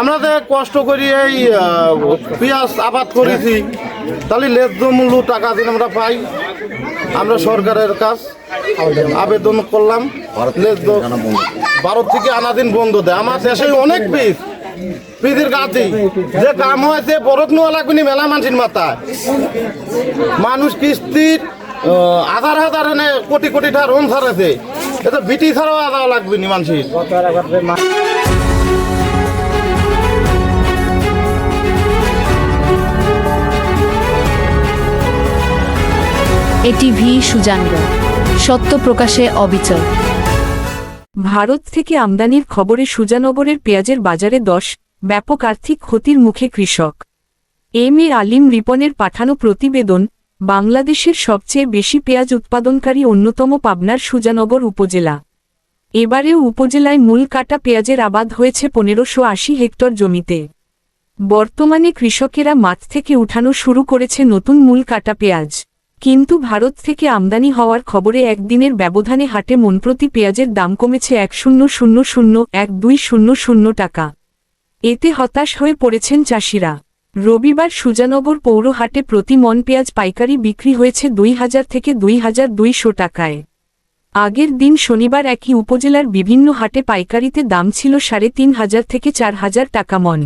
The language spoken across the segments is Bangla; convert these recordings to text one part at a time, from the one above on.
আমরা যে কষ্ট করি এই পেঁয়াজ আবাদ করেছি, তাহলে ন্যায্য মূল্য টাকা দিন আমরা পাই। আমরা সরকারের কাজ আবেদন করলাম। ন্যায্য ভারত থেকে আনা দিন বন্ধ দেয়। আমার দেশে অনেক পিস পিসের গাছি যে কাম হয়েছে বরফ নেওয়া লাগবে মেলা মানুষের মাথায়। মানুষ কিস্তির হাজার হাজার এনে কোটি কোটি টাকা রোন ছাড়াছে। এটা বিটি ছাড়াও আদা লাগবে নি মানুষের। এটিভি সুজানগর। সত্য প্রকাশে অবিচল। ভারত থেকে আমদানির খবরে সুজানগরের পেঁয়াজের বাজারে দশ, ব্যাপক আর্থিক ক্ষতির মুখে কৃষক। এম এ আলিম রিপনের পাঠানো প্রতিবেদন, বাংলাদেশের সবচেয়ে বেশি পেঁয়াজ উৎপাদনকারী অন্যতম পাবনার সুজানগর উপজেলা। এবারেও উপজেলায় মূল কাটা পেঁয়াজের আবাদ হয়েছে পনেরোশো আশি হেক্টর জমিতে। বর্তমানে কৃষকেরা মাঠ থেকে উঠানো শুরু করেছে নতুন মূল কাটা পেঁয়াজ। কিন্তু ভারত থেকে আমদানি হওয়ার খবরে একদিনের ব্যবধানে হাটে মনপ্রতি পেঁয়াজের দাম কমেছে এক শূন্য শূন্য শূন্য এক দুই শূন্য শূন্য টাকা। এতে হতাশ হয়ে পড়েছেন চাষিরা। রবিবার সুজানগর পৌর হাটে প্রতি মন পেঁয়াজ পাইকারি বিক্রি হয়েছে দুই হাজার থেকে দুই হাজার দুইশো টাকায়। আগের দিন শনিবার একই উপজেলার বিভিন্ন হাটে পাইকারিতে দাম ছিল সাড়ে তিন হাজার থেকে চার হাজার টাকা মন।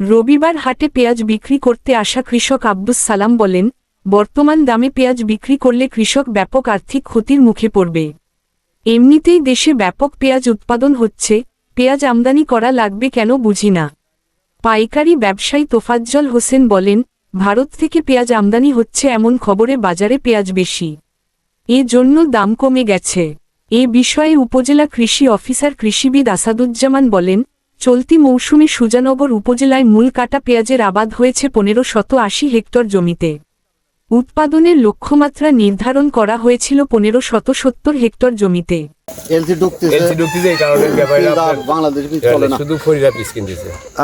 রবিবার হাটে পেঁয়াজ বিক্রি করতে আসা কৃষক আব্দুস সালাম বলেন বর্তমান দামে পেঁয়াজ বিক্রি করলে কৃষক ব্যাপক আর্থিক ক্ষতির মুখে পড়বে। এমনিতেই দেশে ব্যাপক পেঁয়াজ উৎপাদন হচ্ছে, পেঁয়াজ আমদানি করা লাগবে কেন বুঝি না। পাইকারি ব্যবসায়ী তোফাজ্জল হোসেন বলেন, ভারত থেকে পেঁয়াজ আমদানি হচ্ছে এমন খবরে বাজারে পেঁয়াজ বেশি। এ জন্য দাম কমে গেছে। এ বিষয়ে উপজেলা কৃষি অফিসার কৃষিবিদ আসাদুজ্জামান বলেন, চলতি মৌসুমে সুজানগর উপজেলায় মূল কাটা পেঁয়াজের আবাদ হয়েছে পনেরো শত আশি হেক্টর জমিতে। উৎপাদনের লক্ষ্যমাত্রা নির্ধারণ করা হয়েছিল পনেরো শত সত্তর হেক্টর জমিতে।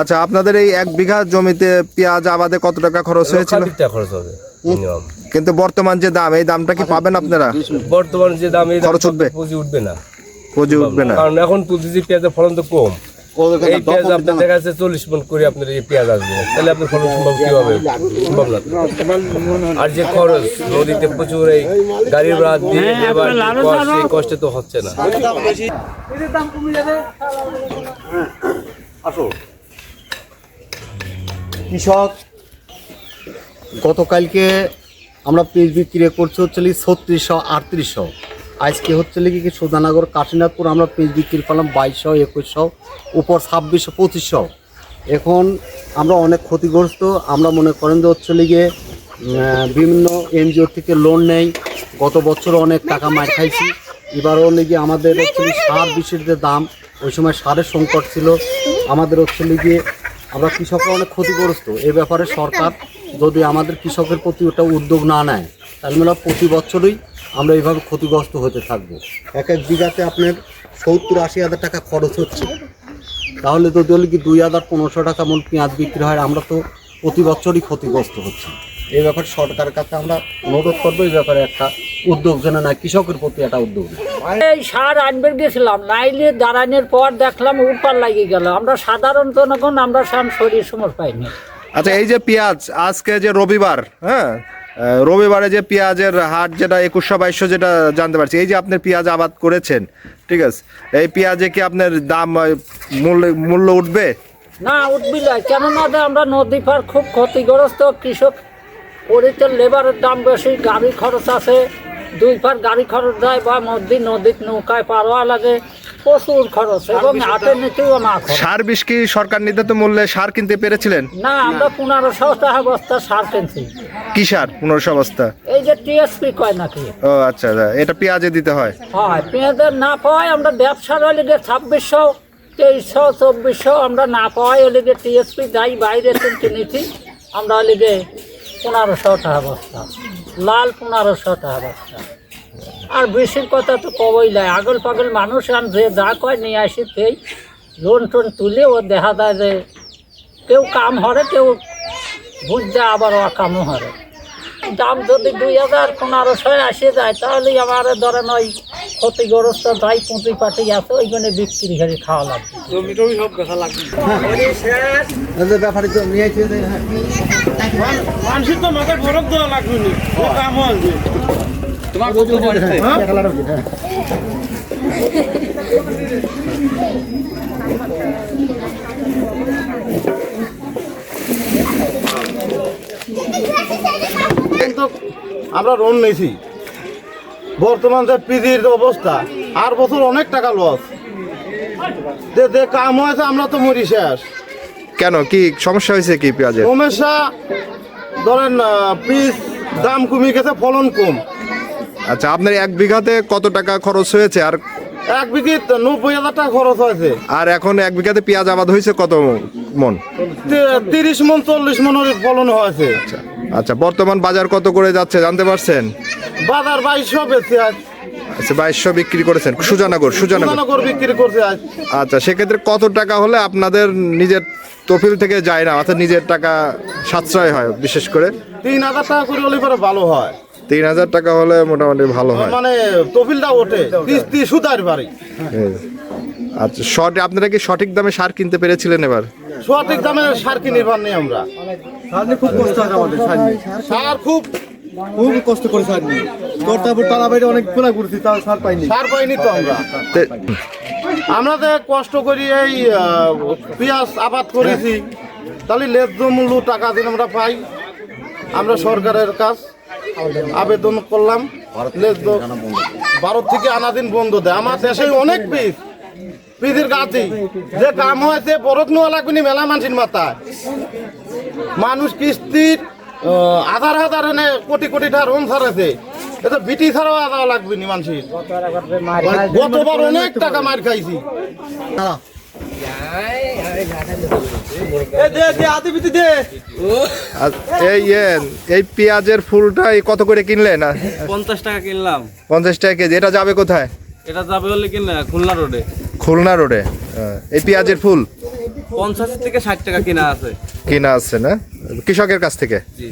আচ্ছা আপনাদের এই এক বিঘা জমিতে পেঁয়াজ আবাদে কত টাকা খরচ হয়েছিল? কিন্তু বর্তমান যে দাম এই দামটা কি পাবেন আপনারা? বর্তমান যে দাম এই খরচ উঠবে? পুঁজি উঠবে না। পুঁজি উঠবে না। কারণ এখন তুলতেছি পেঁয়াজের ফলন তো কম। এই পেঁয়াজ আপনার দেখা যাচ্ছে চল্লিশ মন করে আপনার এই পেঁয়াজ আসবে। তাহলে আপনার ফলন সম্ভব কি হবে সম্ভব না। আর যে খরচ নদীতে প্রচুর এই গাড়ির ভাড়া দিয়ে সেই কষ্টে তো হচ্ছে না। কৃষক গতকালকে আমরা পেঁয়াজ বিক্রি করছি হচ্ছে ছত্রিশশো আটত্রিশশো। আজকে হচ্ছে লিগে কি সুধানগর, কাশীনাথপুর আমরা পেঁয়াজ বিক্রি করলাম বাইশশো, একুশশো, উপর ছাব্বিশশো, পঁচিশশো। এখন আমরা অনেক ক্ষতিগ্রস্ত। আমরা মনে করেন যে হচ্ছে লিগে বিভিন্ন এনজিও থেকে লোন নেই। গত বছর অনেক টাকা মার খাইছি। এবারও লিগে আমাদের হচ্ছে সার বিষের যে দাম, ওই সময় সারের সংকট ছিল। আমাদের হচ্ছে লিগে আমরা কৃষকরা অনেক ক্ষতিগ্রস্ত। এ ব্যাপারে সরকার যদি আমাদের কৃষকের প্রতি ওটা উদ্যোগ না নেয়, তাহলে প্রতি বছরই আমরা এইভাবে ক্ষতিগ্রস্ত হতে থাকব। এক এক বিঘাতে আপনার সত্তর আশি হাজার টাকা খরচ হচ্ছে। তাহলে যদি হলে কি দুই হাজার পনেরোশো টাকা মন পেঁয়াজ বিক্রি হয় আমরা তো প্রতি বছরই ক্ষতিগ্রস্ত হচ্ছি। এই ব্যাপারে সরকারের কাছে আমরা অনুরোধ করব এই ব্যাপারে একটা উদ্যোগ যেন না কৃষকের প্রতি একটা উদ্যোগ। এই সার আনবার গেছিলাম নাইলে দাঁড়ানোর পর দেখলাম উপার লাগিয়ে গেল। আমরা সাধারণ জনগণ আমরা সাম শরীর সমর পাইনি। আচ্ছা এই যে পেঁয়াজ আজকে যে রবিবার হ্যাঁ রবিবারে যে পেঁয়াজের হাট যেটা একুশশো বাইশশো যেটা জানতে পারছি এই যে আপনি পেঁয়াজ আবাদ করেছেন ঠিক আছে? এই পেঁয়াজে কি আপনার দাম মূল্য মূল্য উঠবে? না উঠবি না। কেননা যে আমরা নদী পার খুব ক্ষতিগ্রস্ত কৃষক পরিতে লেবারের দাম বেশি গাড়ি খরচ আছে দুই পার গাড়ি খরচ যায় বা নদী নদীর নৌকায় পারোয়া লাগে প্রচুর খরচ এবং হাটের নিতেও না সার বিষ কি সরকার নির্ধারিত মূল্যে সার কিনতে পেরেছিলেন? না আমরা পনেরোশো টাকা বস্তা সার কিনছি। কি সার? পনেরোশো বস্তা এই যে টিএসপি কয় নাকি? ও আচ্ছা আচ্ছা, এটা পেঁয়াজে দিতে হয়। হয় পেঁয়াজের না পাওয়ায় আমরা ব্যবসার লিগে ছাব্বিশশো তেইশশো চব্বিশশো আমরা না পাওয়াই লিগে টিএসপি যাই বাইরে কিনতে নিচ্ছি আমরা লিগে পনেরোশো টাকা বস্তা। লাল পনেরোশো টাকা বস্তা। আর বেশির কথা তো কবই নাই। আগল পাগল মানুষ আন যে যা কয় নিয়ে আসি সেই লোন টোন তুলে ও দেখা যায় যে কেউ কাম হরে কেউ বুঝতে আবার অকামও হরে দাম যদি দুই হাজার পনেরোশো আসে যায় তাহলে আমার ধরেন ওই ক্ষতিগ্রস্ত যাই পুঁতি পাটি আছে ওইখানে বিক্রি করে খাওয়া লাগবে। ব্যাপারে তো নিয়ে মানুষের তো মাথায় বরফ দেওয়া লাগবে না। কাম আছে কিন্তু আমরা লোন নিয়েছি। বর্তমান যে পিজির অবস্থা আর বছর অনেক টাকা লস যে যে কাম হয়েছে আমরা তো মরি শেষ। কেন? কি সমস্যা হয়েছে কি পেঁয়াজের? সমস্যা ধরেন পিস দাম কমে গেছে ফলন কম। আচ্ছা আপনার এক বিঘাতে কত টাকা খরচ হয়েছে? আর এক বিঘি নব্বই হাজার টাকা খরচ হয়েছে। আর এখন এক বিঘাতে পেঁয়াজ আবাদ হয়েছে কত? মন? তিরিশ মন চল্লিশ মনের ফলন হয়েছে। আচ্ছা বর্তমান বাজার কত করে যাচ্ছে জানতে পারছেন? বাজার বাইশশো বেশি আজ। আচ্ছা বাইশশো বিক্রি করেছেন। সুজানগর সুজানগর। বিক্রি করছে আজ। আচ্ছা সেক্ষেত্রে কত টাকা হলে আপনাদের নিজের তফিল থেকে যায় না? অর্থাৎ নিজের টাকা সাশ্রয় হয় বিশেষ করে? তিন হাজার টাকা করে হলে পরে ভালো হয়। তিন হাজার টাকা হলে মোটামুটি ভালো হয়। মানে তফিলটা ওঠে সুতার বাড়ি। আচ্ছা সঠিক আপনারা কি সঠিক দামে সার কিনতে পেরেছিলেন এবার? সঠিক দামে সার কিনে পাননি আমরা। খুব কষ্ট হয় আমাদের সার সার খুব খুব কষ্ট করে সার নিয়ে। তোর তারপর তালা বাইরে অনেক খোলা করছি তাও সার পাইনি। সার পাইনি তো আমরা। আমরা যে কষ্ট করি এই পেঁয়াজ আবাদ করেছি তাহলে ন্যায্য মূল্য টাকা দিন আমরা পাই। আমরা সরকারের কাজ আবেদন করলাম। ন্যায্য ভারত থেকে আনা দিন বন্ধ দেয়। আমার দেশে অনেক পিস পিসের গাছি যে কাম হয়েছে বরফ নেওয়া লাগবে মেলা মানুষের মাথায় মানুষ কিস্তির হাজার হাজার এনে কোটি কোটি টাকা ছাড়াছে। এটা বিটি ছাড়াও আদাও লাগবে না মানুষের গতবার অনেক টাকা মার খাইছি। এই ইয়ে, এই পেঁয়াজের ফুলটা কত করে কিনলেন? পঞ্চাশ টাকা কিনলাম। পঞ্চাশ টাকা কেজি এটা যাবে কোথায়? এটা যাবে হলে কিনা খুলনা রোডে। খুলনা রোডে? হ্যাঁ। এই পেঁয়াজের ফুল? পঞ্চাশ থেকে ষাট টাকা কিনা আছে। কিনা আছে না? কৃষকের কাছ থেকে? জি।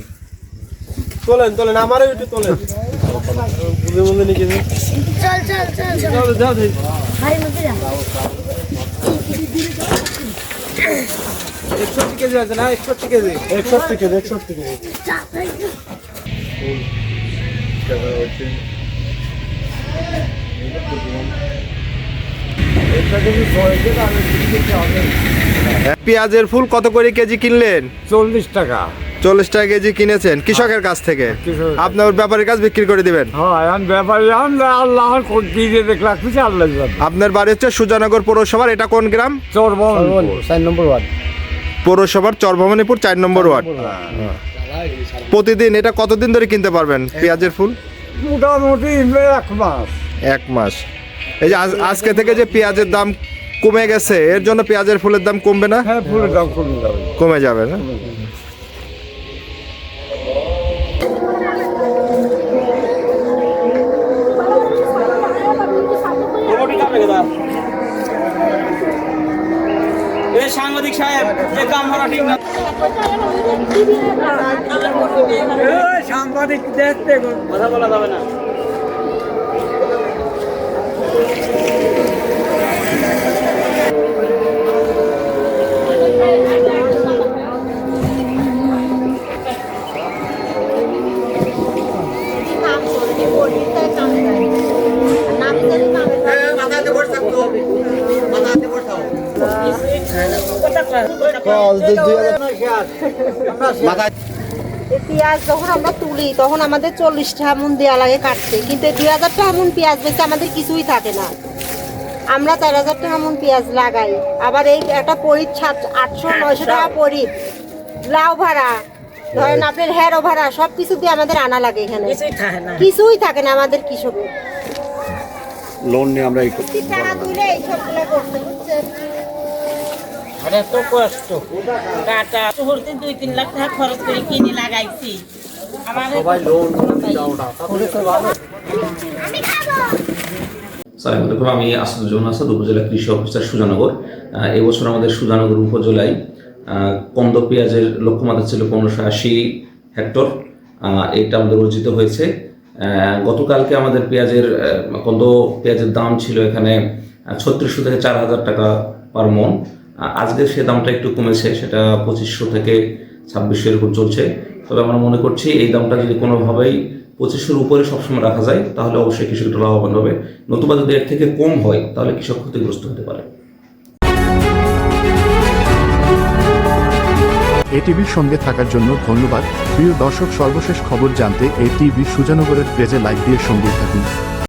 তোলেন তোলেন আমারও একটু তোলেন। একষট্টি কেজি আছে না? একষট্টি কেজি? একষট্টি কেজি একষট্টি কেজি। পেঁয়াজের ফুল কত করে কেজি কিনলেন? চল্লিশ টাকা। চল্লিশ টাকা কেজি কিনেছেন। কৃষকের কাছ থেকে? কাছ আপনার ব্যাপারের কাছ বিক্রি করে দিবেন? হ্যাঁ আপনার বাড়ি হচ্ছে সুজানগর পৌরসভার এটা কোন গ্রাম? চরবন নম্বর ওয়ার্ড। পৌরসভার চরভবানীপুর চার নম্বর ওয়ার্ড। প্রতিদিন এটা কতদিন ধরে কিনতে পারবেন পেঁয়াজের ফুল? মোটামুটি এক মাস। এক মাস। এই যে আজ- আজকে থেকে যে পেঁয়াজের দাম কমে গেছে এর জন্য পেঁয়াজের ফুলের দাম কমবে না? হ্যাঁ ফুলের দাম কমে যাবে। কমে যাবে না? সাংবাদিক সাহেব এ কাম করা ঠিক না। সাংবাদিক দেখতে কথা বলা যাবে না। কাম করতে বলি তাই কাম নাই নামি জানি কাম পেঁয়াজ যখন আমরা তুলি তখন আমাদের চল্লিশ টাকা মন দেওয়া লাগে কাটতে। কিন্তু দুই হাজার টাকা মন পেঁয়াজ বেচে আমাদের কিছুই থাকে না। আমরা চার হাজার টাকা মন পেঁয়াজ লাগাই। আবার এই একটা পরিত সাত আটশো নয়শো টাকা পরিত লাউ ভাড়া। ধরেন আপনার হেরো ভাড়া সব কিছু দিয়ে আমাদের আনা লাগে এখানে। কিছুই থাকে না। আমাদের কৃষকের। লোন নিয়ে আমরা এই টাকা তুলে এইসবগুলো করতে বুঝছেন আর এত কষ্ট। কাটা। দুই তিন লাখ টাকা খরচ করে কিনে লাগাইছি। আমাদের সালাম আলাইকুম আমি আসাদুজ্জামান আসাদ উপজেলা কৃষি অফিসার সুজানগর। এবছর আমাদের সুজানগর উপজেলায় আহ, কন্দ পেঁয়াজের লক্ষ্যমাত্রা ছিল পনেরোশো আশি হেক্টর। এটা আমাদের অর্জিত হয়েছে। আহ, গতকালকে আমাদের পেঁয়াজের কন্দ পেঁয়াজের দাম ছিল এখানে ছত্রিশশো থেকে চার হাজার টাকা পার মন। আজকে সে দামটা একটু কমেছে, সেটা পঁচিশশো থেকে ছাব্বিশশো এরকম চলছে। তবে আমরা মনে করছি এই দামটা যদি কোনোভাবেই পঁচিশশোর উপরে সবসময় রাখা যায়, তাহলে অবশ্যই কৃষকটা লাভবান হবে। নতুবা যদি এর থেকে কম হয়, তাহলে কৃষক ক্ষতিগ্রস্ত হতে পারে। এটিভির সঙ্গে থাকার জন্য ধন্যবাদ। প্রিয় দর্শক, সর্বশেষ খবর জানতে এটিভি সুজানগরের পেজে লাইক দিয়ে সঙ্গে থাকুন।